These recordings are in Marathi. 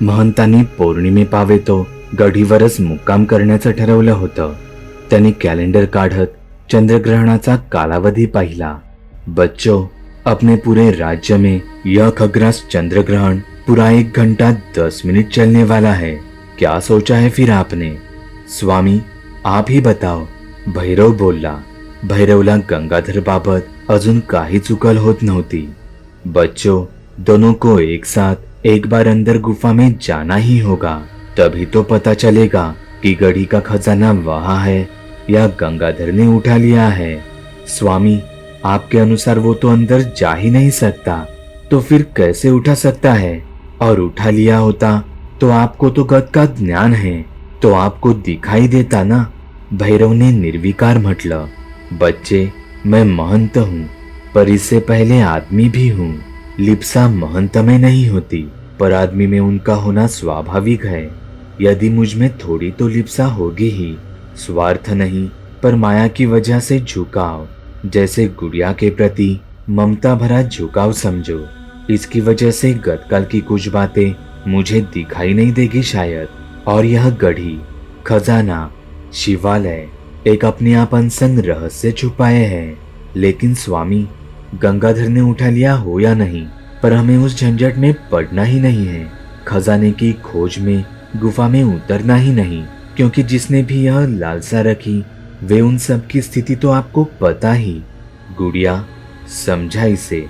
महंतांनी पौर्णिमे पावेतो गढीवरच मुक्काम करण्याचं ठरवलं होतं. त्यांनी कॅलेंडर काढत चंद्रग्रहणाचा कालावधी पाहिला. बच्चो अपने पूरे राज्य में यह खग्रास चंद्रग्रहण पूरा एक घंटा दस मिनट चलने वाला है. क्या सोचा है फिर आपने? स्वामी आप ही बताओ. भैरव बोलला भैरवला गंगाधर बाबत अजून काही चुकल होत नव्हती. बच्चो दोनों को एक साथ एक बार अंदर गुफा में जाना ही होगा, तभी तो पता चलेगा कि गढ़ी का खजाना वहाँ है या गंगाधर ने उठा लिया है। स्वामी, आपके अनुसार वो तो अंदर जा ही नहीं सकता तो फिर कैसे उठा सकता है? और उठा लिया होता तो आपको तो गत का ज्ञान है तो आपको दिखाई देता ना? भैरव ने निर्विकार म्हटलं, बच्चे, मैं महंत हूँ, पर इससे पहले आदमी भी हूँ। लिप्सा महंत में नहीं होती, पर आदमी में उनका होना स्वाभाविक है। यदि मुझमें थोड़ी तो लिप्सा होगी ही। स्वार्थ नहीं, पर माया की वजह से झुकाव। जैसे गुड़िया के प्रति ममता भरा झुकाव समझो। इसकी वजह से गतकाल की कुछ बातें मुझे दिखाई नहीं देगी शायद। और यह गढ़ी, खजाना, शिवालय, एक अपने आप अनसंग रहस्य छुपाए हैं। लेकिन स्वामी गंगाधर ने उठा लिया हो या नहीं, पर हमें उस झंझट में पड़ना ही नहीं है। खजाने की खोज में, गुफा में उतरना ही नहीं, क्योंकि जिसने भी यह लालसा रखी, वे उन सब की स्थिति तो आपको पता ही। गुड़िया, समझा इसे।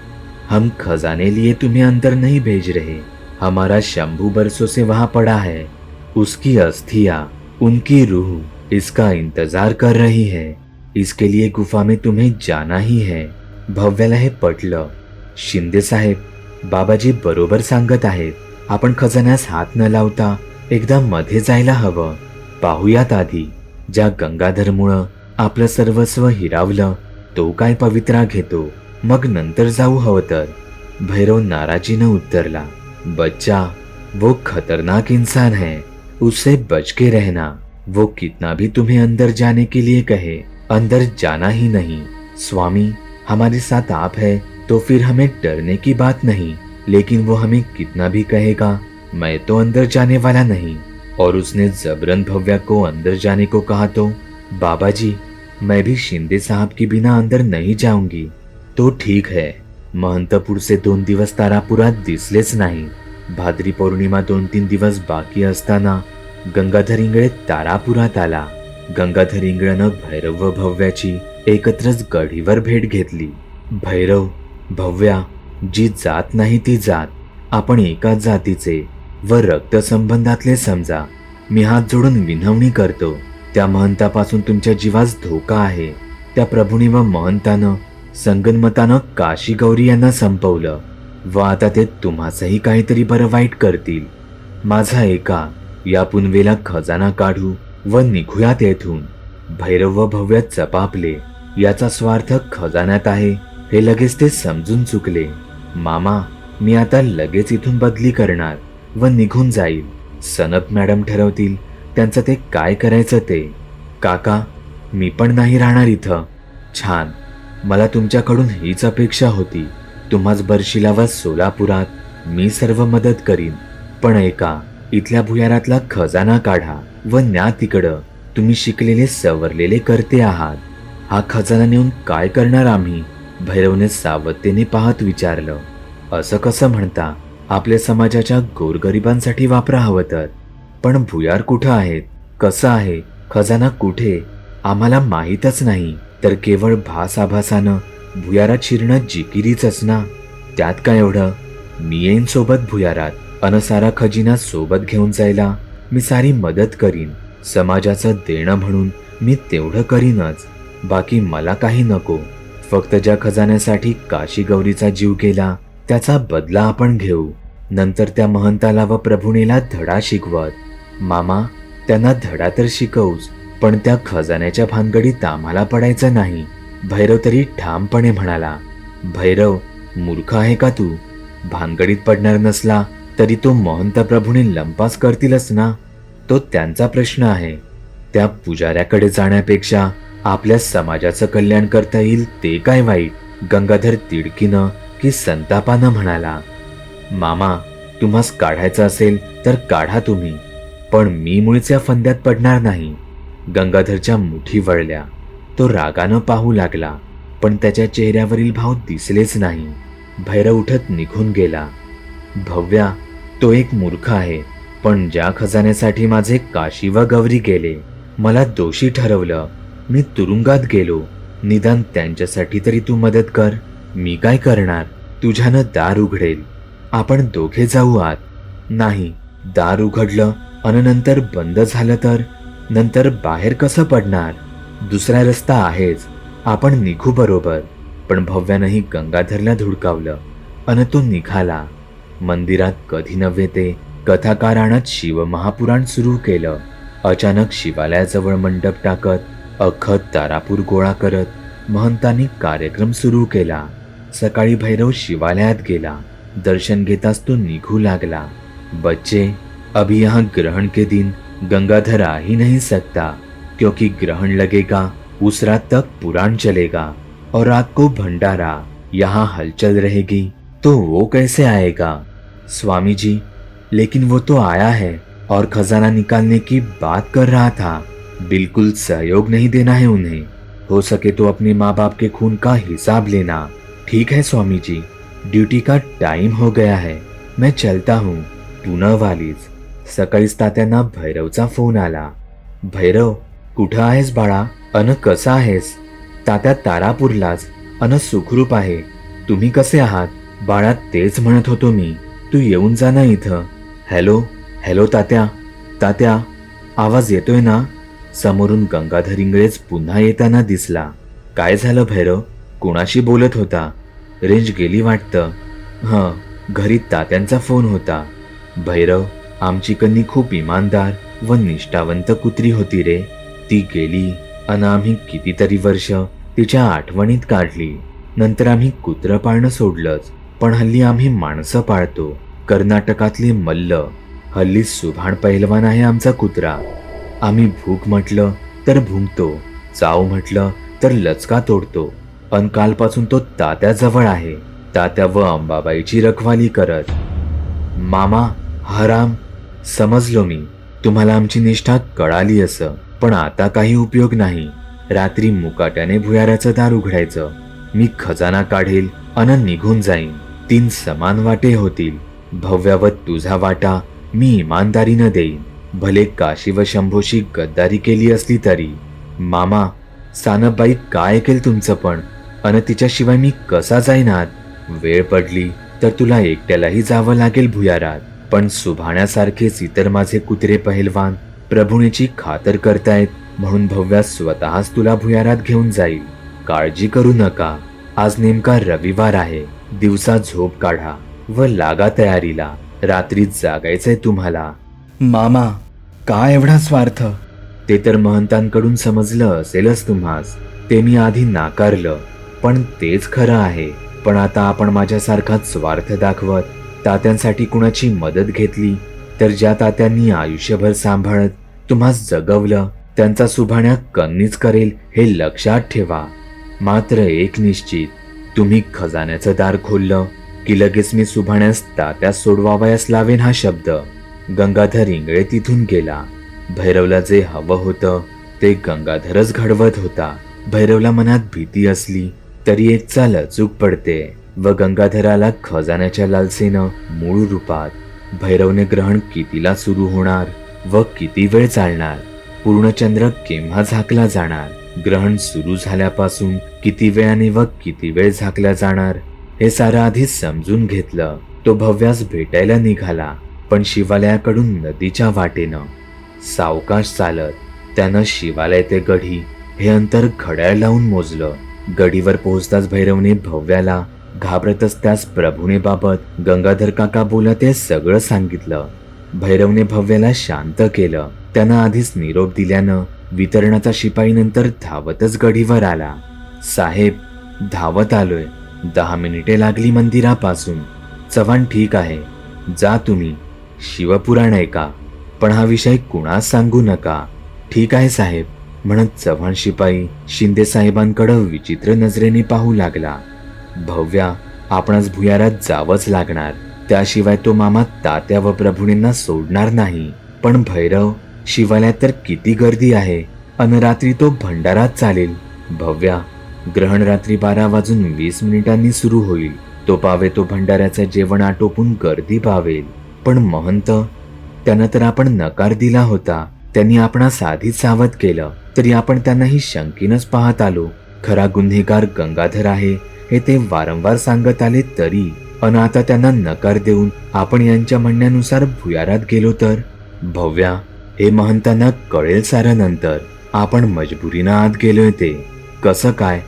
हम खजाने लिए तुम्हें अंदर नहीं भेज रहे। हमारा शंभू बरसों से वहाँ पड़ा है। उसकी अस्थियाँ, उनकी रूह, इसका इंतज़ार कर रही है। इसके लिए गुफा में तुम्हें जाना ही है। भव्याला हे पटलं. शिंदे साहेब बाबाजी बरोबर सांगत आहेत आपण खजान्यास हात न लावता एकदा मध्ये जायला हवं. पाहुयात आधी ज्या गंगाधरमुळं आपलं सर्वस्व हिरावलं तो काय पवित्रा घेतो. मग नंतर जाऊ हवं तर. भैरव नाराजीनं उत्तरला बच्चा वो खतरनाक इंसान है उससे बच के रहना. वो कितना भी तुम्हें अंदर जाने के लिए कहे अंदर जाना ही नहीं. स्वामी हमारे साथ आप है तो फिर हमें डरने की बात नहीं, लेकिन वो हमें कितना भी कहेगा, मैं तो अंदर जाने वाला नहीं। और उसने जबरन भव्या को अंदर जाने को कहा तो बाबा जी मैं भी शिंदे साहब के बिना अंदर नहीं जाऊँगी। तो ठीक है, महंतपूर से दोन दिवस तारापुरात दिसलेच नाही। भाद्री पौर्णिमा दोन तीन दिवस बाकी असताना गंगाधर इंगळे तारापुरात आला। गंगाधर इंगळनं भैरव भव्याची एकत्रच गढीवर भेट घेतली. भैरव भव्या जी जात नाही ती जात. आपण एकाच जातीचे व रक्तसंबंधातले समजा. मी हात जोडून विनवणी करतो. त्या महंतापासून तुमच्या जीवास धोका आहे. त्या प्रभूनी व महंतानं संगनमतानं काशी गौरी यांना संपवलं. व आता ते तुम्हासही काहीतरी बरं वाईट करतील. माझा एका या पुनवेला खजाना काढू व निघूयात येथून. भैरव व भव्यात चपापले याचा स्वार्थ खजान्यात आहे. हे लगेच ते समजून चुकले. मामा मी आता लगेच इथून बदली करणार व निघून जाईल. सनप मॅडम ठरवतील त्यांचं ते काय करायचं ते. काका मी पण नाही राहणार इथं. छान. मला तुमच्याकडून हीच अपेक्षा होती. तुम्हाच बर्शीला व सोलापुरात मी सर्व मदत करीन. पण ऐका इथल्या भुयारातला खजाना काढा व न्या तिकडं. तुम्ही शिकलेले सवरलेले करते आहात. हा खजाना नेऊन काय करणार आम्ही? भैरवने सावधतेने पाहत विचारलं. असं कसं म्हणता? आपल्या समाजाच्या गोरगरिबांसाठी वापरा हवं तर. पण भुयार कुठं आहेत? कसं आहे? खजाना कुठे? आम्हाला माहीतच नाही. तर केवळ भास आभासानं भुयारात शिरणं जिकिरीच ना? त्यात काय एवढं? मी येईन सोबत भुयारात. अन सारा खजिना सोबत घेऊन जायला. मी सारी मदत करीन. समाजाचं देणं म्हणून मी तेवढं करीनच. बाकी मला काही नको. फक्त ज्या खजान्यासाठी काशी गौरीचा जीव केला त्याचा बदला आपण घेऊ. नंतर त्या महंताला व प्रभुणीला धडा शिकवत. मामा त्यांना धडा तर शिकवूच पण त्या खजान्याच्या भानगडीत आम्हाला पडायचं नाही. भैरव तरी ठामपणे म्हणाला भैरव मूर्ख आहे का तू? भानगडीत पडणार नसला तरी तो महंत प्रभूने लंपास करतीलच ना? तो त्यांचा प्रश्न आहे. त्या पुजाऱ्याकडे जाण्यापेक्षा आपल्या समाजाचं कल्याण करता येईल ते काय वाईट? गंगाधर तिडकीनं की संतापानं म्हणाला मामा तुम्हास काढायचं असेल तर काढा तुम्ही पण मी मुळच्या फंद्यात पडणार नाही. गंगाधरच्या मुठी वळल्या. तो रागानं पाहू लागला पण त्याच्या चेहऱ्यावरील भाव दिसलेच नाही. भैरव उठत निघून गेला. भव्या तो एक मूर्ख आहे पण ज्या खजान्यासाठी माझे काशी व गौरी गेले मला दोषी ठरवलं. मी तुरुंगात गेलो. निदान त्यांच्यासाठी तरी तू मदत कर. मी काय करणार? तुझ्यानं दार उघडेल. आपण दोघे जाऊ आत. नाही दार उघडलं अन नंतर बंद झालं तर? नंतर बाहेर कसं पडणार? दुसरा रस्ता आहेच. आपण निघू बरोबर. पण भव्यानंही गंगाधरला धुडकावलं. अन तो निघाला. मंदिरात कधी नव्हे ते कथाकार शिवमहापुराण सुरू केलं. अचानक शिवालयाजवळ मंडप टाकत अख्खत तारापूर गोळा करत महंतांनी कार्यक्रम सुरू केला. सकाळी भैरव शिवालयात गेला. दर्शन घेताच तो निघू लागला. बच्चे, अभी यहाँ ग्रहण के दिन गंगाधर आ ही नहीं सकता, क्योंकि ग्रहण लगेगा, उस रात तक पुराण चलेगा, और रात को भंडारा यहाँ हलचल रहेगी तो वो कैसे आएगा? स्वामी जी, लेकिन वो तो आया है और खजाना निकालने की बात कर रहा था। बिल्कुल सहयोग नहीं देना है उन्हें। हो सके तो अपने माँ बाप के खून का हिसाब लेना। ठीक है स्वामी जी ड्यूटी का टाइम हो गया है। मैं चलता हूँ। तू न वालीच सकाळीच तात्यांना भैरवचा फोन आला। भैरव कुठं आहेस बाळा? अन कसा आहेस? तात्या तारापूरलाच. अन सुखरूप आहे. तुम्ही कसे आहात? बाळा तेच म्हणत होतो मी. तू येऊन जा ना इथं. हॅलो? हॅलो तात्या. तात्या आवाज येतोय ना? समोरून गंगाधर इंगळेच पुन्हा येताना दिसला. काय झालं भैरव? कुणाशी बोलत होता? रेंज गेली वाटतं. हं घरी तात्यांचा फोन होता. भैरव आमची कन्नी खूप इमानदार व निष्ठावंत कुत्री होती रे. ती गेली अन आम्ही कितीतरी वर्ष तिच्या आठवणीत काढली. नंतर आम्ही कुत्रं पाळणं सोडलंच पण हल्ली आम्ही माणसं पाळतो. कर्नाटकातले मल्ल हल्ली सुभाण पैलवान आहे आमचा कुत्रा. आम्ही भूक म्हटलं तर भुंकतो चाव म्हटलं तर लचका तोडतो. अन कालपासून तो तात्याजवळ आहे. तात्या व अंबाबाईची रखवाली करत. मामा हराम समजलो मी. तुम्हाला आमची निष्ठा कळाली असं. पण आता काही उपयोग नाही. रात्री मुकाट्याने भुयाराचं दार उघडायचं. मी खजाना काढेल अन निघून जाईन. तीन समान वाटे होतील. भव्यावत तुझा वाटा मी इमानदारीनं देईन. भले काशी व शंभूशी गद्दारी केली असली तरी. मामा सानबाई काय ऐकेल तुमचं पण? अन तिच्याशिवाय मी कसा जाईनात? वेळ पडली तर तुला एकट्यालाही जावं लागेल भुयारात. पण सुभाण्यासारखेच इतर माझे कुत्रे पहिलवान प्रभुणीची खातर करतायत म्हणून भव्या स्वतःच तुला भुयारात घेऊन जाईल. काळजी करू नका. आज नेमका रविवार आहे. दिवसा झोप काढा व लागा तयारीला. रात्री जागायचंय तुम्हाला. मामा का एवढा स्वार्थ? ते तर महंतांकडून समजलं असेलच तुम्हास. ते मी आधी नाकारलं. पण तेच खरं आहे. पण आता आपण माझ्यासारखाच स्वार्थ दाखवत तात्यांसाठी कुणाची मदत घेतली तर ज्या तात्यांनी आयुष्यभर सांभाळत तुम्हास जगवलं त्यांचा सुभाण्या कन्नीच करेल हे लक्षात ठेवा. मात्र एक निश्चित तुम्ही खजान्याचं दार खोललं की लगेच मी सुभाण्यास तात्या सोडवावयास लावेन हा शब्द. गंगाधर इंगळे तिथून गेला. भैरवला जे हवं होतं ते गंगाधरच घडवत होता. भैरवला मनात भीती असली तरी एक चाल अचूक पडते व गंगाधराला खजान्याच्या लालसेनं मूळ रूपात भैरवने ग्रहण कितीला सुरू होणार व किती वेळ चालणार पूर्णचंद्र केव्हा झाकला जाणार ग्रहण सुरू झाल्यापासून किती वेळाने व किती वेळ झाकला जाणार हे सारं आधीच समजून घेतलं. तो भव्यास भेटायला निघाला. पण शिवालयाकडून नदीच्या वाटेनं सावकाश चालत त्यानं शिवालय ते गढी हे अंतर घड्याळ लावून मोजलं. गडीवर पोहोचताच भैरवने भव्याला घाबरतच त्यास प्रभूने बाबत गंगाधर काका बोलत हे सगळं सांगितलं. भैरवने भव्याला शांत केलं. त्यानं आधीच निरोप दिल्यानं वितरणाचा शिपाई नंतर धावतच गडीवर आला. साहेब धावत आलोय. दहा मिनिटे लागली मंदिरापासून. चव्हाण ठीक आहे. जा तुम्ही. शिवपुराण आहे का? पण हा विषय कुणास सांगू नका. ठीक आहे साहेब. म्हणत चव्हाण शिपाई शिंदे साहेबांकडं विचित्र नजरेने पाहू लागला. भव्या आपणास भुयारात जावंच लागणार. त्याशिवाय तो मामा तात्या व प्रभुणींना सोडणार नाही. पण भैरव शिवालयात तर किती गर्दी आहे. अनरात्री तो भंडारात चालेल. भव्या ग्रहण रात्री बारा वाजून वीस मिनिटांनी सुरू होईल. तो पावे तो भंडाऱ्याचं जेवण आटोपून गर्दी पावेल. पण महंत त्यानं तर आपण नकार दिला होता. त्यांनी आपण साधी सावध केलं तरी आपण त्यांनाही शंकीनच पाहत आलो. खरा गुन्हेगार गंगाधर आहे हे ते वारंवार सांगत आले तरी. अन आता त्यांना नकार देऊन आपण यांच्या म्हणण्यानुसार भुयारात गेलो तर? भव्या हे महंतांना कळेल सारं नंतर आपण मजबुरीनं आत गेलोय ते. कसं काय?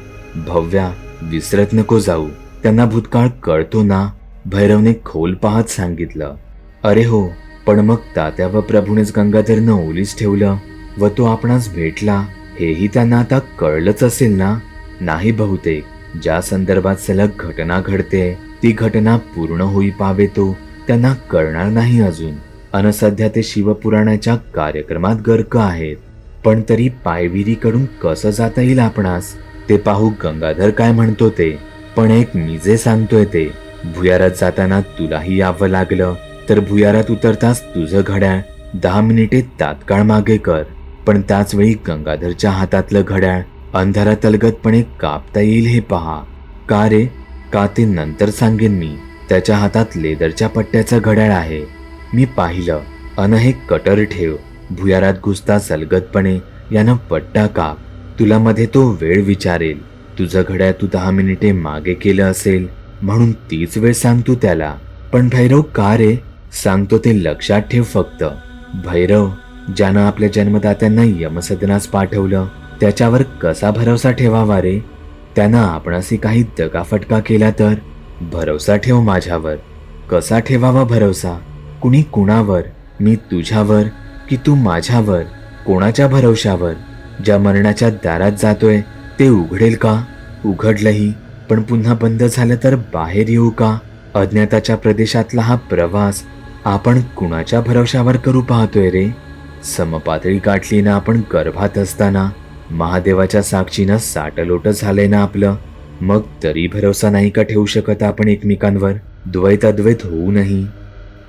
भव्या विसरत नको जाऊ. त्यांना भूतकाळ कळतो ना? भैरवने खोल पाहत सांगितलं. अरे हो पण मग तात्या व प्रभूनेच गंगाधरनं ओलीस ठेवलं व तो आपणास भेटला हेही त्यांना आता कळलंच असेल ना? नाही बहुतेक ज्या संदर्भात सलग घटना घडते ती घटना पूर्ण होई पावे तो त्यांना कळणार नाही अजून. अन सध्या ते शिवपुराणाच्या कार्यक्रमात गर्क आहेत. पण तरी पायविरीकडून कसं जाता येईल आपणास? ते पाहू गंगाधर काय म्हणतो ते. पण एक मी जे सांगतोय ते भुयारात जाताना तुलाही यावं लागलं तर भुयारात उतरताच तुझं घड्याळ दहा मिनिटे तात्काळ मागे कर. पण त्याच वेळी गंगाधरच्या हातातलं घड्याळ अंधारात अलगतपणे कापता येईल हे पहा. का रे? का ते नंतर सांगेन मी? त्याच्या हातात लेदरच्या पट्ट्याचं घड्याळ आहे. मी पाहिलं. अन हे कटर ठेव. भुयारात घुसता सलगतपणे यानं पट्टा काप. तुला मध्ये तो वेळ विचारेल. तुझं घड्याळ तू दहा मिनिटे मागे केलं असेल म्हणून तीच वेळ सांगतो त्याला. पण भैरव का रे? सांगतो ते लक्षात ठेव फक्त. भैरव ज्यानं आपल्या जन्मदात्यांना यमसदनास पाठवलं त्याच्यावर कसा भरोसा ठेवावा रे? त्यानं आपणाशी काही दगाफटका केला तर? भरोसा ठेव माझ्यावर. कसा ठेवावा भरोसा? कुणी कुणावर? मी तुझ्यावर की तू माझ्यावर? कोणाच्या भरोशावर? ज्या मरणाच्या दारात जातोय ते उघडेल का? उघडलंही पण पुन्हा बंद झालं तर बाहेर येऊ का? अज्ञाताच्या प्रदेशातला हा प्रवास आपण कुणाच्या भरवशावर करू पाहतोय रे? समपातळी गाठली ना आपण गर्भात असताना? महादेवाच्या साक्षीनं साटलोट झालंय ना आपलं? मग तरी भरोसा नाही का ठेवू शकत आपण एकमेकांवर? द्वैत अद्वैत होऊ नाही.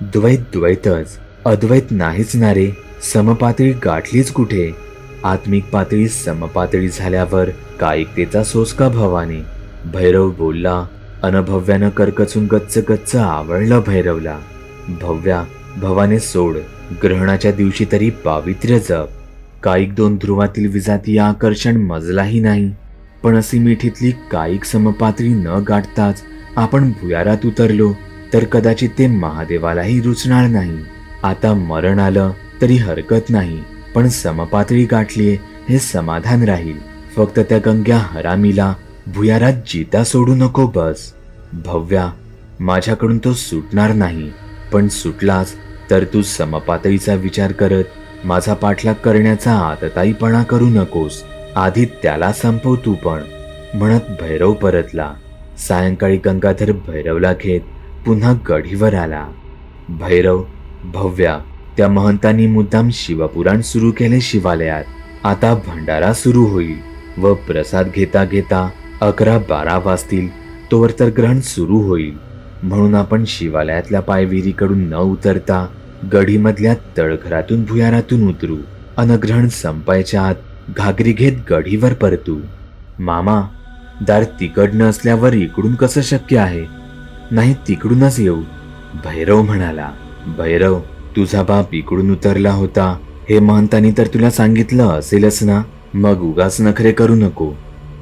द्वैत द्वैतच. अद्वैत नाहीच ना रे. समपातळी गाठलीच कुठे? आत्मिक पातळी समपातळी झाल्यावर कायिकतेचा सोस का भवानी? भैरव बोलला अनभव्यानं करकचून गच्च गच्च आवडलं भैरवला. भव्या भवाने सोड ग्रहणाच्या दिवशी तरी पावित्र्य जप. कायिक दोन ध्रुवातील विजाती आकर्षण मजलाही नाही. पण अशी मिठीतली कायिक समपातळी न गाठताच आपण भुयारात उतरलो तर कदाचित ते महादेवालाही रुचणार नाही. आता मरण आलं तरी हरकत नाही पण समपातळी गाठलीये हे समाधान राहील. फक्त त्या गंग्या हरामीला भुयारात जिता सोडू नको बस. भव्या माझ्याकडून तो सुटणार नाही. पण सुटलास तर तू समपातळीचा विचार करत माझा पाठलाग करण्याचा आतताईपणा करू नकोस. आधी त्याला संपव तू पण. म्हणत भैरव परतला. सायंकाळी गंगाधर भैरवला घेत पुन्हा गढीवर आला. भैरव भव्या त्या महंतांनी मुद्दाम शिवपुराण सुरू केले शिवालयात. आता भंडारा सुरू होईल व प्रसाद घेता घेता अकरा बारा वाजतील तोवर तर ग्रहण सुरू होईल. म्हणून आपण शिवालयातल्या पायविरीकडून न उतरता गढीमधल्या तळघरातून भुयारातून उतरू. अनग्रहण संपायच्या आत घागरी घेत गढीवर परतू. मामा दार तिकडनं असल्यावर इकडून कसं शक्य आहे? नाही तिकडूनच येऊ. भैरव म्हणाला भैरव तुझा बाप इकडून उतरला होता. हे महंतानी तर तुला सांगितलं असेलच ना. मग उगाच नखरे करू नको.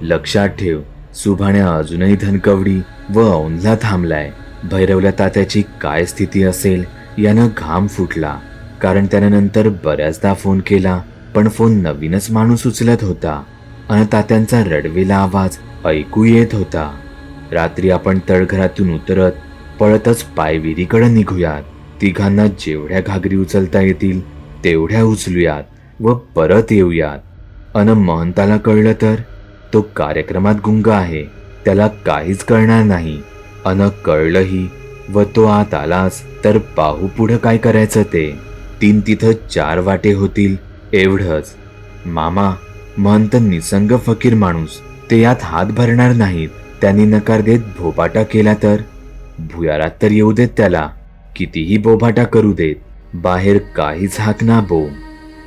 लक्षात ठेव सुभाण्या अजूनही धनकवडी व औंधला थांबलाय. भैरवल्या तात्याची काय स्थिती असेल यानं घाम फुटला. कारण त्यानं नंतर बऱ्याचदा फोन केला पण फोन नवीनच माणूस उचलत होता. अन तात्यांचा रडवेला आवाज ऐकू येत होता. रात्री आपण तळघरातून उतरत पळतच पायविरीकडे निघूयात. तिघांना जेवढ्या घागरी उचलता येतील तेवढ्या उचलूयात व परत येऊयात. अन महंताला कळलं तर तो कार्यक्रमात गुंग आहे. त्याला काहीच कळणार नाही. अन कळलंही व तो आत आलाच तर पाहू पुढं काय करायचं ते. तीन तिथं चार वाटे होतील एवढंच. मामा महंत निसंग फकीर माणूस ते यात हात भरणार नाहीत. त्यांनी नकार देत भोपाटा केला तर? भुयारात तर येऊ देत त्याला. कितीही बोभाटा करू देत. बाहेर काहीच हाक ना बो.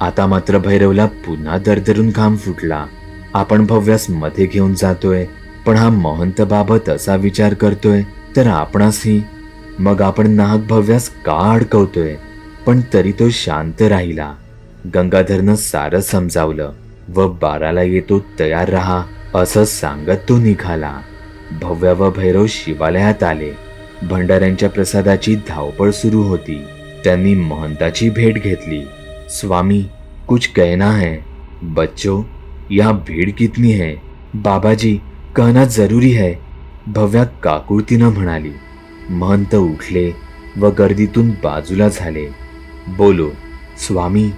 आता मात्र भैरवला पुन्हा दरदरून घाम फुटला. आपण भव्यास मध्ये घेऊन जातोय. पण हा महंत बाबत असा विचार करतोय तर आपणासही. मग आपण नाहक भव्यास का अडकवतोय? पण तरी तो शांत राहिला. गंगाधरनं सारं समजावलं. व बाराला येतो तयार राहा असं सांगत तो निघाला. भव्या व भैरव शिवालयात आले. भंडाऱ्यांच्या प्रसादाची धावपळ सुरू होती. त्यांनी महंताची भेट घेतली. स्वामी कुछ कहना है. बच्चों यहाँ भीड़ कितनी है? बाबाजी कहना जरुरी है. भव्या काकुळतीनं म्हणाली, महंत उठले व गर्दीतून बाजूला झाले. बोलो, स्वामी,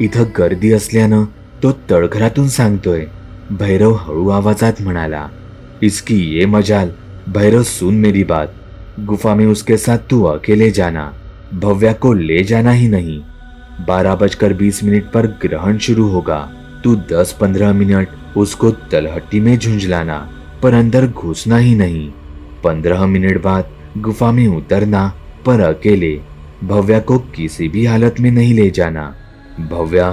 इथं गर्दी असल्यानं तो तळघरातून सांगतोय. भैरव हळू आवाजात म्हणाला, इसकी ये मजाल, भैरव सुन मेरी बात. गुफा में उसके साथ तू अकेले जाना, भव्या को ले जाना ही नहीं. बारह बजकर बीस मिनट पर ग्रहण शुरू होगा. तू दस पंद्रह मिनट उसको तलहट्टी में झुंझलाना. पर अंदर घुसना ही नहीं। पंद्रह मिनट बाद गुफा में उतरना, पर अकेले, भव्या को किसी भी हालत में नहीं ले जाना। भव्या,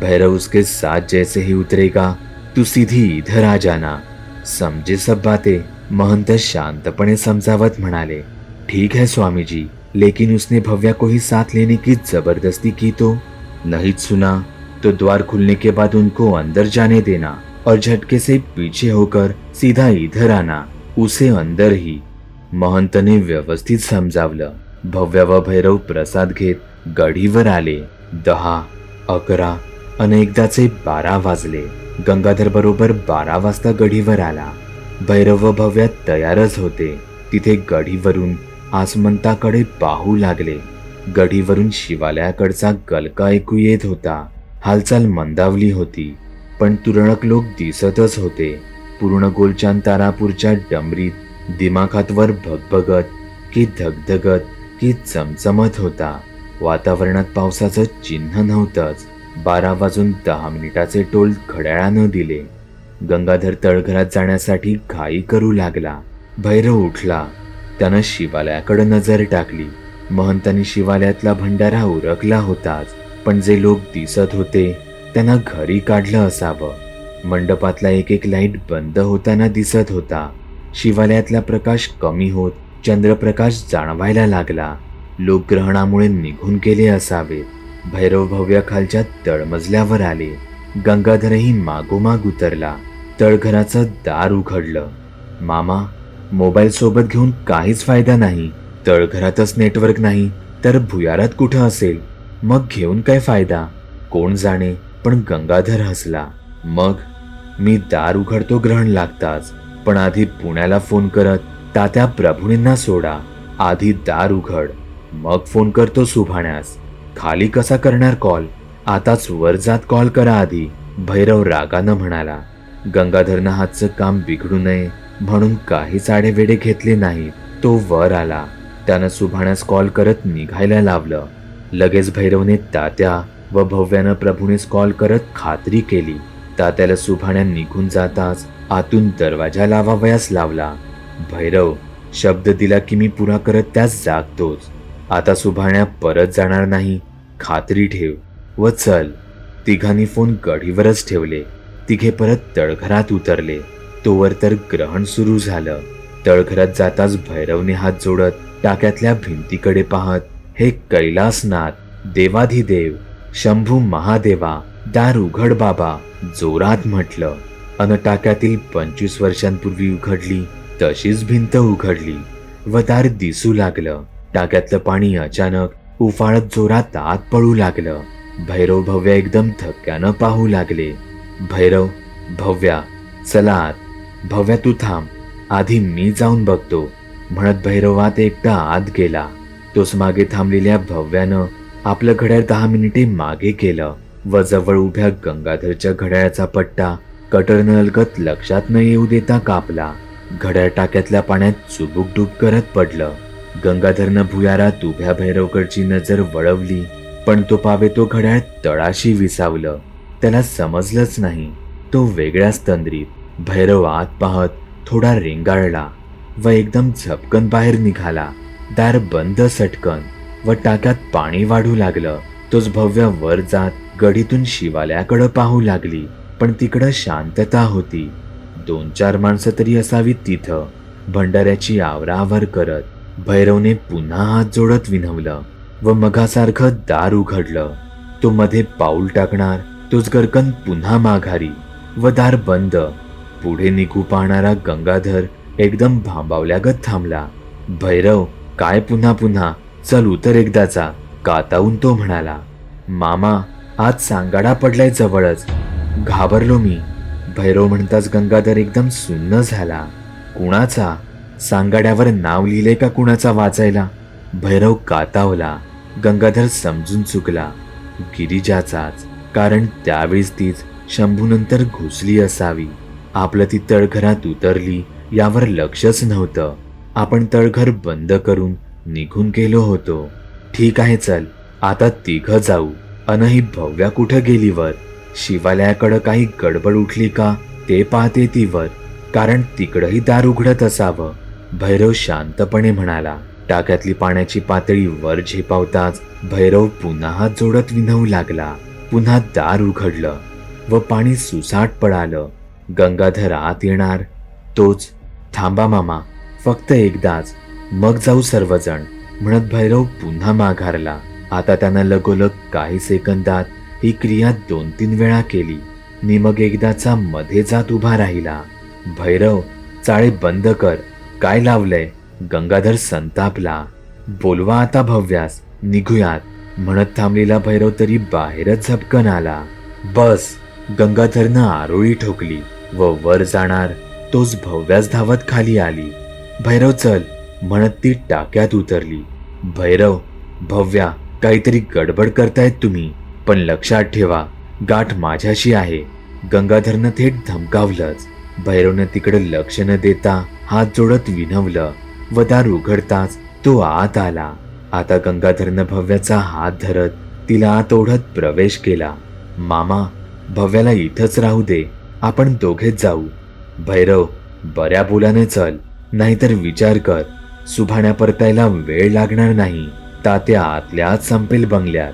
भैरव उसके साथ जैसे ही उतरेगा, तू सीधी इधर आ जाना। समझे सब बातें, महंत शांतपणे समजावत म्हणाले, ठीक है स्वामी जी लेकिन उसने भव्या को ही साथ लेने की ज़बरदस्ती की तो? नहीं सुना तो द्वार खुलने के बाद उनको अंदर जाने देना। और झटके से पीछे होकर सीधा इधर आना उसे अंदर ही। महंतने व्यवस्थित समजावलं भव्य व भैरव प्रसाद घेत गढीवर आले। दहा अकरा अनेकदाचे बारा वाजले. गंगाधर बरोबर बारा वाजता गढीवर आला. भैरव व भव्या तयारच होते. तिथे गढीवरून आसमंताकडे पाहू लागले. गढीवरून शिवालयाकडचा गलका ऐकू येत होता. हालचाल मंदावली होती. पण तुरळक लोक दिसतच होते. पूर्ण गोलचान तारापूरच्या डमरीत दिमाखात वर भगभगत की धगधगत की चमचमत होता. वातावरणात पावसाचं चिन्ह नव्हतंच. बारा वाजून दहा मिनिटाचे टोल घड्याळानं दिले. गंगाधर तळघरात जाण्यासाठी घाई करू लागला. भैरव उठला. त्यानं शिवालयाकडे नजर टाकली. महंतांनी शिवालयातला भंडारा उरकला होताच. पण जे लोक दिसत होते त्यांना घरी काढलं असावं. मंडपातला एक एक लाइट बंद होताना दिसत होता. शिवालयातला प्रकाश कमी होत चंद्रप्रकाश जाणवायला लागला. लोक ग्रहणामुळे निघून गेले असावेत. भैरव भव्याखालच्या तळमजल्यावर आले. गंगाधरही मागोमाग उतरला. तळघराचं दार उघडलं. मामा मोबाईल सोबत घेऊन काहीच फायदा नाही. तळघरातच नेटवर्क नाही तर भुयारात कुठं असेल? मग घेऊन काय फायदा? कोण जाणे? पण गंगाधर हसला. मग मी दार उघडतो ग्रहण लागताच पण आधी पुण्याला फोन करत तात्या प्रभुणींना सोडा. आधी दार उघड. मग फोन करतो सुभाण्यास. खाली कसा करणार कॉल? आताच वर जात कॉल करा आधी भैरव रागानं म्हणाला. गंगाधरनं हातचं काम बिघडू नये म्हणून काहीच आडेवेडे घेतले नाहीत तो वर आला. त्यानं सुभाण्यास कॉल करत निघायला लावलं. लगेच भैरवने तात्या व भव्यानं प्रभूनेच कॉल करत खात्री केली. तात्याला सुभाण्या निघून जाताच आतून दरवाजा लावावयास लावला. भैरव शब्द दिला की मी पुरा करत त्यास जागतोच. आता सुभाण्या परत जाणार नाही. खात्री ठेव व चल. तिघांनी फोन गढीवरच ठेवले. तिघे परत तळघरात उतरले. तोवर तर ग्रहण सुरू झालं. तळघरात जाताच भैरवने हात जोडत टाक्यातल्या भिंतीकडे पाहत हे कैलासनाथ देवाधिदेव शंभू महादेवा दार उघड बाबा जोरात म्हटलं. अन टाक्यातील पंचवीस वर्षांपूर्वी उघडली तशीच भिंत उघडली. व दार दिसू लागलं. टाक्यातलं पाणी अचानक उफाळत जोरात आत पळू लागलं. भैरव भव्या एकदम थक्क्यानं पाहू लागले. भैरव भव्या चला आत. भव्या तू थांब. आधी मी जाऊन बघतो. म्हणत भैरवात एकटा आत गेला. तोच मागे थांबलेल्या भव्यानं आपलं घड्याळ दहा मिनिटे मागे केलं. व जवळ उभ्या गंगाधरच्या घड्याळाचा पट्टा कटरनं अलगत लक्षात न येऊ देता कापला. घड्याळ टाक्यातल्या पाण्यात चुबुकडूब करत पडलं. गंगाधरनं भुयारात उभ्या भैरवकडची नजर वळवली पण तो पावे तो घड्याळ तळाशी विसावलं. त्याला समजलंच नाही. तो वेगळ्याच तंद्रीत भैरव आत पाहत थोडा रेंगाळला व एकदम झपकन बाहेर निघाला. दार बंद सटकन. व टाक्यात पाणी वाढू लागलं. तोच भव्य वर जात गडीतून शिवालयाकडं पाहू लागली. पण तिकडं शांतता होती. दोन चार माणसं तरी असावीत तिथं. भंडाऱ्याची आवराआवर करत भैरवने पुन्हा हात जोडत विनवलं व मघासारखं दार उघडलं. तो मध्ये पाऊल टाकणार तोच गरकन पुन्हा माघारी व दार बंद. पुढे निघू पाहणारा गंगाधर एकदम भांबावल्यागत थांबला. भैरव काय पुन्हा पुन्हा? चल उतर एकदाचा कातावून तो म्हणाला मामा आज सांगाडा पडलाय जवळच. घाबरलो मी. भैरव म्हणताच गंगाधर एकदम सुन्न झाला. कुणाचा? सांगाड्यावर नाव लिहिले का कुणाचा वाचायला भैरव कातावला. गंगाधर समजून चुकला. गिरिजाचाच कारण त्यावेळेस तीच शंभूनंतर घुसली असावी. आपलं ती तळघरात उतरली यावर लक्षच नव्हतं. आपण तळघर बंद करून निघून गेलो होतो. ठीक आहे चल. आता तिघ जाऊ. अन ही भव्या कुठं गेली वर? शिवालयाकडं काही गडबड उठली का? ते पाहते ती वर. कारण तिकडंही दार उघडत असावं. भैरव शांतपणे म्हणाला. टाक्यातली पाण्याची पातळी वर झेपावताच भैरव पुन्हा हात जोडत विनवू लागला. पुन्हा दार उघडलं व पाणी सुसाट पडालं गंगाधर आत येणार? तोच. थांबा मामा. फक्त एकदाच. मग जाऊ सर्वजण. म्हणत भैरव पुन्हा माघारला. आता त्यानं लगोलग काही सेकंदात ही क्रिया दोन तीन वेळा केली. नि मग एकदाचा मध्ये जात उभा राहिला. भैरव चाळे बंद कर. काय लावलंय? गंगाधर संतापला. बोलवा आता भव्यास निघूयात. म्हणत थांबलेला भैरव तरी बाहेरच झपकन आला. बस. गंगाधरनं आरोळी ठोकली व वर जाणार तोच भव्यास धावत खाली आली. भैरव चल. म्हणत ती टाक्यात उतरली. भैरव भव्या काहीतरी गडबड करतायत तुम्ही. पण लक्षात ठेवा गाठ माझ्याशी आहे. गंगाधरनं थेट धमकावलंच. भैरवनं तिकडे लक्ष न देता हात जोडत विनवलं. व दार उघडताच तो आत आला. आता गंगाधरनं भव्याचा हात धरत तिला आत ओढत प्रवेश केला. मामा भव्याला इथंच राहू दे. आपण दोघेच जाऊ. भैरव बऱ्या बोलाने चल. नाहीतर विचार कर. सुभाण्या परतायला वेळ लागणार नाही. तात्या आतल्यात संपेल बंगल्यात.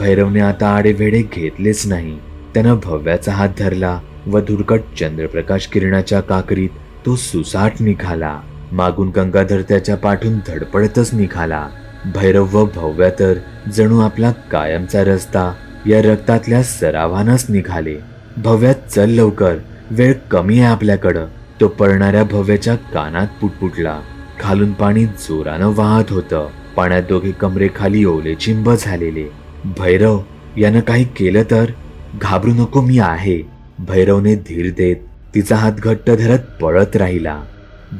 भैरवने आता आडेवेडे घेतलेच नाही. त्यानं भव्याचा हात धरला व धुरकट चंद्रप्रकाश किरणाच्या काकरीत तो सुसाट निघाला. मागून गंगाधर त्याच्या पाठून धडपडतच निघाला. भैरव व भव्या तर जणू आपला कायमचा रस्ता या रक्तातल्या सरावानच निघाले. भव्यात चल लवकर वेळ कमी आहे आपल्याकडं. तो पळणाऱ्या भव्याच्या कानात पुटपुटला. खालून पाणी जोरानं वाहत होतं. पाण्यात दोघे कमरे खाली ओले चिंब झालेले. भैरव यानं काही केलं तर? घाबरू नको मी आहे. भैरवने धीर देत तिचा हात घट्ट धरत पळत राहिला.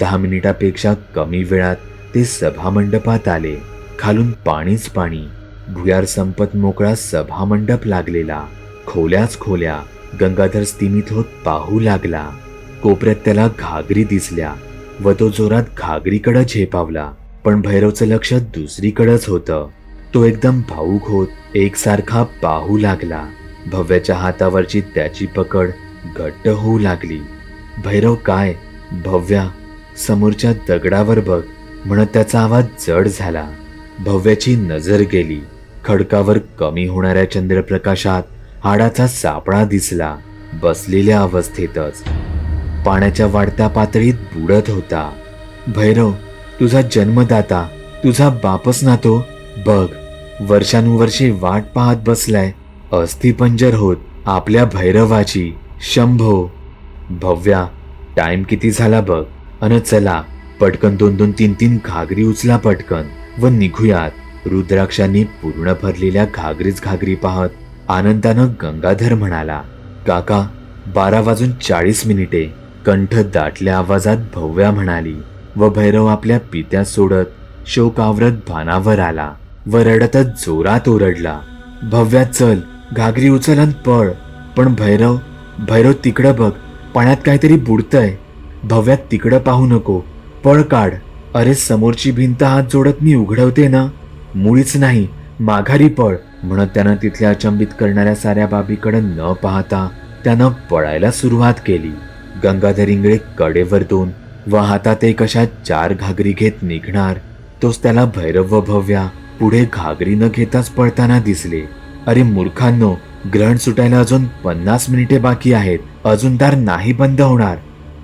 दहा मिनिटापेक्षा कमी वेळात ते सभामंडपात आले. खालून पाणीच पाणी. भुयार संपत मोकळा सभामंडप लागलेला. खोल्याच खोल्या. गंगाधर स्तिमित होत पाहू लागला. कोपऱ्यात त्याला घागरी दिसल्या. व तो जोरात घागरीकडं झेपावला. पण भैरवचं लक्ष दुसरीकडंच होतं. तो एकदम भाऊक होत एकसारखा पाहू लागला. भव्याच्या हातावरची त्याची पकड घट्ट होऊ लागली. भैरव काय? भव्या समोरच्या दगडावर बघ म्हणत त्याचा आवाज जड झाला. भव्याची नजर गेली. खडकावर कमी होणाऱ्या चंद्रप्रकाशात हाडाचा सापळा दिसला. बसलेल्या अवस्थेतच. पाण्याच्या वाढत्या पातळीत बुडत होता. भैरव तुझा जन्मदाता तुझा बापच ना तो? बघ वर्षानुवर्षे वाट पाहत बसलाय. अस्थिपंजर होत आपल्या भैरवाची. शंभो. भव्या टाइम किती झाला बघ. अन चला पटकन दोन दोन तीन तीन घागरी उचला पटकन व निघूयात. रुद्राक्षांनी पूर्ण भरलेल्या घागरीच घागरी पाहत आनंदानं गंगाधर म्हणाला काका बारा वाजून चाळीस मिनिटे. कंठ दाटल्या आवाजात भव्या म्हणाली. व भैरव आपल्या पित्या सोडत शोक आवरत भानावर आला. व रडतच जोरात ओरडला. भव्या चल घागरी उचल अन पळ. पण भैरव भैरव तिकडं बघ पाण्यात काहीतरी बुडतंय. भव्यात तिकडं पाहू नको. पळ काढ. अरे समोरची भिंत हात जोडत मी उघडवते ना? मुळीच नाही. माघारी पळ म्हणत त्यानं तिथल्या अचंबित करणाऱ्या साऱ्या बाबीकडे न पाहता त्यानं पळायला सुरुवात केली. गंगाधर इंगळे कडेवर दोन. व हातात एक अशा चार घागरी घेत निघणार? तोच त्याला भैरव व भव्या पुढे घागरी न घेताच पळताना दिसले. अरे मूर्खांनो ग्रहण सुटायला अजून पन्नास मिनिटे बाकी आहेत. अजून दार नाही बंद होणार.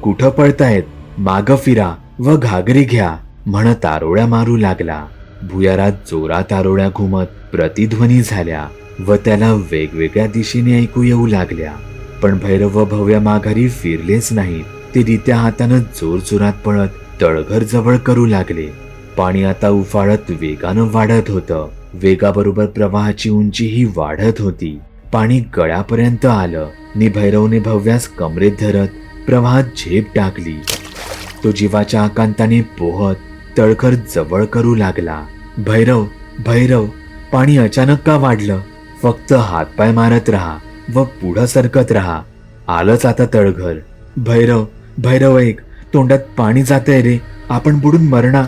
कुठं पळतायत? माग फिरा व घागरी घ्या म्हणत आरोळ्या मारू लागला. भुयारात जोरात आरोळ्या घुमत प्रतिध्वनी झाल्या व त्याला वेगवेगळ्या दिशेने ऐकू येऊ लागल्या. पण भैरव भव्या माघारी फिरलेच नाही ते रित्या हातानं जोर जोरात पळत तळघर जवळ करू लागले. पाणी आता उफाळत वेगानं वाढत होतं. वेगाबरोबर प्रवाहाची उंचीही वाढत होती. पाणी गळ्यापर्यंत आलं. नि भैरवने भव्यास कमरेत धरत प्रवाहात झेप टाकली. तो जीवाच्या आकांताने पोहत तळखर जवळ करू लागला. भैरव भैरव पाणी अचानक का वाढलं? फक्त हातपाय मारत राहा. व पुढं सरकत राहा. आलंच आता तळघर. भैरव भैरव एक तोंडात पाणी जातंय रे. आपण बुडून मरणा.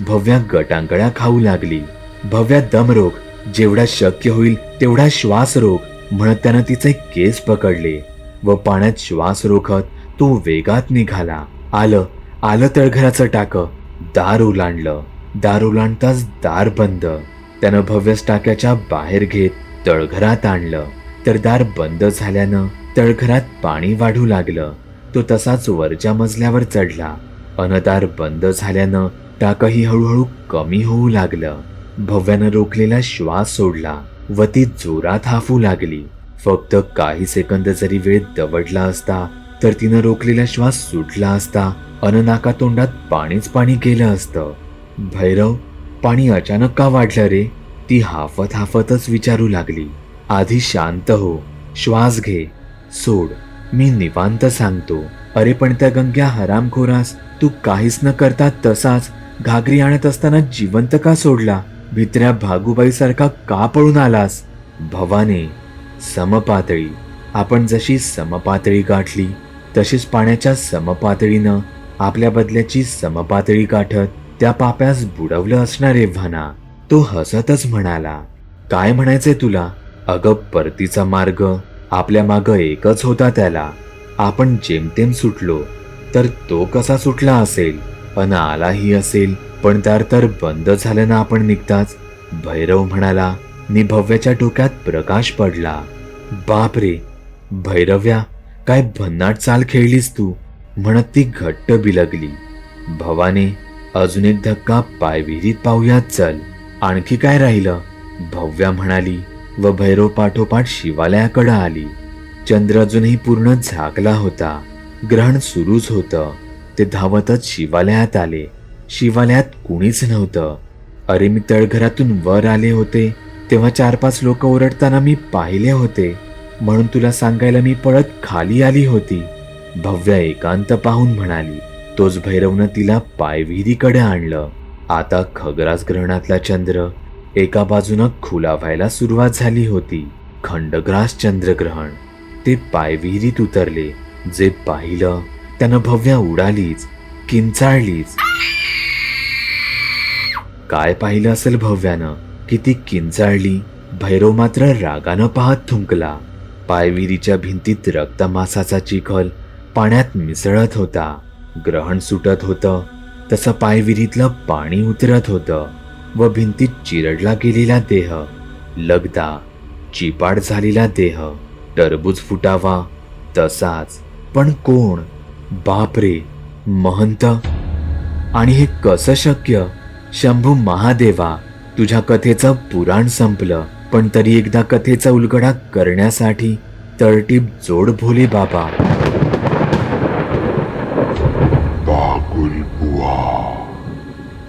भव्या गटांगळ्या खाऊ लागली. भव्या दम रोग जेवढा शक्य होईल तेवढा श्वास रोग म्हणत त्यानं तिचे केस पकडले. व पाण्यात श्वास रोखत तो वेगात निघाला. आलं आलं तळघराचं टाक. दार ओलांडलं. दार ओलांडताच दार बंद. त्यानं भव्यस टाक्याच्या बाहेर घेत तळघरात आणलं. तर दार बंद झाल्यानं तळघरात पाणी वाढू लागलं. तो तसाच वरच्या मजल्यावर चढला. अनदार बंद झाल्यानं टाकही हळूहळू कमी होऊ लागलं. भव्यानं रोखलेला श्वास सोडला. व ती जोरात हाफू लागली. फक्त काही सेकंद जरी वेळ दवडला असता तर तिनं रोखलेला श्वास सुटला असता अन नाका तोंडात पाणीच पाणी केलं असतं. भैरव पाणी अचानक का वाढलं रे? ती हाफत हाफतच विचारू लागली. आधी शांत हो श्वास घे सोड मी निवांत सांगतो. अरे पण त्या गंग्या हरामखोरास तू काहीच न करता तसाच घागरी आणत असताना जिवंत का सोडला? भित्र्या भागुबाई सारखा का पळून आलास? भवाने समपातळी. आपण जशी समपातळी गाठली तशीच पाण्याच्या समपातळीनं आपल्या बदल्याची समपातळी गाठत त्या पाप्यास बुडवलं असणार व्हाना. तो हसतच म्हणाला काय म्हणायचंय तुला? अगं परतीचा मार्ग. आपल्या माग एकच होता त्याला. आपण जेमतेम सुटलो तर तो कसा सुटला असेल? अन आलाही असेल पण त्यार तर बंद झालं ना आपण निघताच? भैरव म्हणाला नि भव्याच्या डोक्यात प्रकाश पडला. बाप रे भैरव्या काय भन्नाट चाल खेळलीस तू. म्हणत ती घट्ट बिलगली. भवाने अजून एक धक्का पायविहिरीत पाहूयात चल. आणखी काय राहिलं? भव्या म्हणाली. व भैरव पाठोपाठ शिवालयाकडे आली. चंद्र अजूनही पूर्ण झाकला होता. ग्रहण सुरूच होतं. ते धावतच शिवालयात आले. शिवालयात कुणीच नव्हतं. अरे मी तळघरातून वर आले होते. तेव्हा चार पाच लोक ओरडताना मी पाहिले होते. म्हणून तुला सांगायला मी पळत खाली आली होती. भव्या एकांत पाहून म्हणाली तोच भैरवनं तिला पायविहिरीकडे आणलं. आता खगराज ग्रहणातला चंद्र एका बाजूनं खुला व्हायला सुरुवात झाली होती. खंडग्रास चंद्रग्रहण. ते पायविहिरीत उतरले. जे पाहिलं त्यानं भव्या उडालीच किंचाळलीच. काय पाहिलं असेल भव्यानं? किती किंचाळली. भैरव मात्र रागानं पाहत थुंकला. पायविरीच्या भिंतीत रक्तमासाचा चिखल पाण्यात मिसळत होता. ग्रहण सुटत होतं. तसं पायविरीतलं पाणी उतरत होतं. व भिंतीत चिरडला गेलेला देह लगदा चिपाड झालेला देह टरबूज फुटावा तसाच. पण कोण? बापरे महंत. आणि हे कसं शक्य? शंभू महादेवा तुझ्या कथेचं पुराण संपलं. पण तरी एकदा कथेचा उलगडा करण्यासाठी तळटीप जोड भोले बाबा.